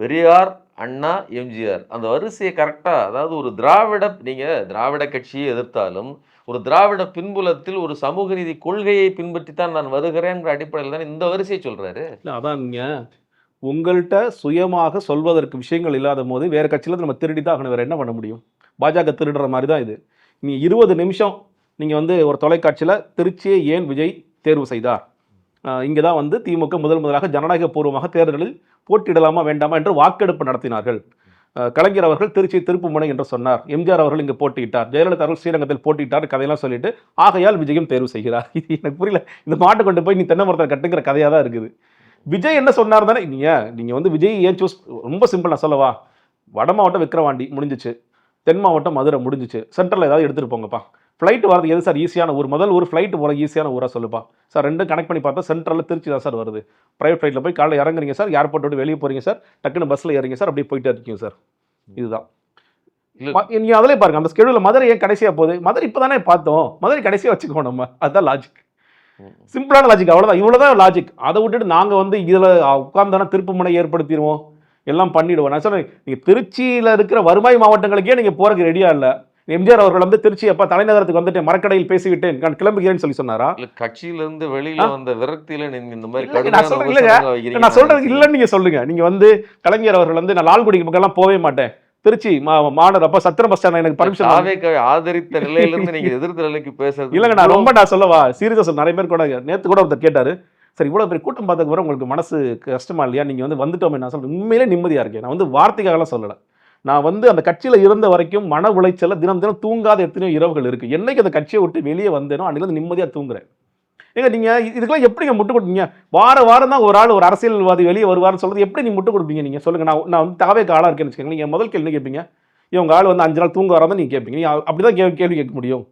பெரியார் அண்ணா எம்ஜிஆர். அந்த வரிசையை கரெக்டாக அதாவது ஒரு திராவிட நீங்கள் திராவிட கட்சியை எதிர்த்தாலும் ஒரு திராவிட பின்புலத்தில் ஒரு சமூக நீதி கொள்கையை பின்பற்றித்தான் நான் வருகிறேன்ற அடிப்படையில் தான் இந்த வரிசையை சொல்கிறாரு இல்லை அதான் நீங்கள் உங்கள்கிட்ட சுயமாக சொல்வதற்கு விஷயங்கள் இல்லாத போது வேறு கட்சியில் நம்ம திருடி தான் ஆகணும். வேறு என்ன பண்ண முடியும்? பாஜக திருடுற மாதிரி தான் இது. நீ இருபது நிமிஷம் நீங்கள் வந்து ஒரு தொலைக்காட்சியில் திருச்சியை ஏன் விஜய் தேர்வு செய்தார்? இங்கே தான் வந்து திமுக முதல் முதலாக ஜனநாயக பூர்வமாக தேர்தலில் போட்டியிடலாமா வேண்டாமா என்று வாக்கெடுப்பு நடத்தினார்கள். கலைஞர் அவர்கள் திருச்சி திருப்புமுனை என்று சொன்னார். எம்ஜிஆர் அவர்கள் இங்கே போட்டியிட்டார். ஜெயலலிதா அவர்கள் ஸ்ரீரங்கத்தில் போட்டியிட்டார் கதையெல்லாம் சொல்லிட்டு ஆகையால் விஜயம் தேர்வு செய்கிறார். இது எனக்கு புரியல. இந்த மாட்டை கொண்டு போய் நீ தென்னை மரத்தை கட்டுங்கிற கதையாக தான் இருக்குது. விஜய் என்ன சொன்னார் தானே? நீங்க நீங்கள் வந்து விஜய் ஏன் சூஸ் ரொம்ப சிம்பிள் நான் சொல்லவா? வட மாவட்டம் விக்கிரவாண்டி முடிஞ்சிச்சு. தென் மாவட்டம் மதுரை முடிஞ்சிச்சு. சென்ட்ரல் ஏதாவது எடுத்துகிட்டு போங்கப்பா. ஃப்ளைட் வரது எது சார்? ஈஸியான ஊர். முதல் ஊர் ஃப்ளைட் போகிற ஈஸியான ஊரா சொல்லுப்பா. சார் ரெண்டும் கனெக்ட் பண்ணி பார்த்தா சென்ட்ரலில் திருச்சி தான் சார் வருது. ப்ரைவேட் ஃப்ளைட்டில் போய் காலைல இறங்குறீங்க சார் ஏர்போர்ட் விட்டு வெளியே போறீங்க சார் டக்குன்னு பஸ்ஸில் இறங்க சார் அப்படியே போயிட்டே இருக்கீங்க சார். இதுதான். இல்ல. ம- நீங்க அதிலே பாருங்க அந்த ஸ்கெடியூலில் மதுரை ஏன் கடைசியா போகுது? மதுரை இப்போ தானே பார்த்தோம். மதுரை கடைசியா வச்சுக்கோ நம்ம. அதுதான் லாஜிக் சிம்பிளான லாஜிக் அவ்வளவுதான். இவ்வளவுதான் லாஜிக் அதை விட்டுட்டு நாங்க வந்து இதுல உட்கார்ந்தான திருப்புமுனை ஏற்படுத்திடுவோம். எல்லாம் பண்ணிடுவோம். நான் சொல்றேன் நீங்க திருச்சியில இருக்கிற வருவாய் மாவட்டங்களுக்கே நீங்க போறதுக்கு ரெடியா இல்ல. எம்ஜிஆர் அவர்கள் வந்து திருச்சி அப்ப தலைநகரத்துக்கு வந்துட்டு மரக்கடையில் பேசிவிட்டேன். நான் கிளம்புகிறேன்னு சொல்லி சொன்னாரா? இல்ல கட்சியில இருந்து வெளியில வந்த விரக்தியில நீங்க இந்த மாதிரி நான் சொல்றேன், இல்லங்க. விமர்சனங்களை வைக்கிறீங்க. நான் சொல்றது இல்லைன்னு நீங்க சொல்லுங்க. நீங்க வந்து கலைஞர் அவர்கள் வந்து நான் லால்குடிக்கு பக்கம்லாம் போகவே மாட்டேன். திருச்சி மாநகர் அப்ப சத்திரம் பஸ் ஸ்டாண்ட் எனக்கு பர்மிஷன் தாவேக்காவை ஆதரித்த நிலையில இருந்து நீங்க எதிர்த்த நிலைக்கு பேசுறது இல்லைங்க நான் ரொம்ப நான் சொல்லவா? சீரியஸாக சொல்ல நிறைய பேர் கூட நேற்று கூட ஒருத்தர் கேட்டாரு. சரி இவ்வளோ பெரிய கூட்டம் பார்த்ததுக்கு உங்களுக்கு மனசு கஷ்டமா இல்லையா? நீங்கள் வந்து வந்துட்டோமே நான் சொல்றேன். உண்மையிலே நிம்மதியாக இருக்கேன். நான் வந்து வார்த்தைக்காகலாம் சொல்லலை. நான் வந்து அந்த கட்சியில் இருந்த வரைக்கும் மன உளைச்சலில் தினம் தினம் தூங்காத எத்தனையோ இரவுகள் இருக்குது என்னைக்கு அந்த கட்சியை விட்டு வெளியே வந்தேனோ அன்னைக்கு நிம்மதியாக தூங்குறேன். ஏங்க நீங்கள் இதுக்கெல்லாம் எப்படிங்க முட்டு கொடுப்பீங்க? வார வாரம் தான் ஒரு ஆள் ஒரு அரசியல்வாதி வெளியே வருவார்னு சொல்கிறது எப்படி நீங்கள் முட்டு கொடுப்பீங்க நீங்கள் சொல்லுங்கள் நான் நான் வந்து தாவே ஆளா இருக்கேன்னு வச்சுக்கோங்க நீங்கள் முதல் கேள்வி கேட்பீங்க இவங்க ஆள் வந்து அஞ்சு நாள் தூங்க வராமல் நீங்கள் கேட்பீங்க நீங்க அப்படிதான் கே- கேள்வி கேட்க முடியும்.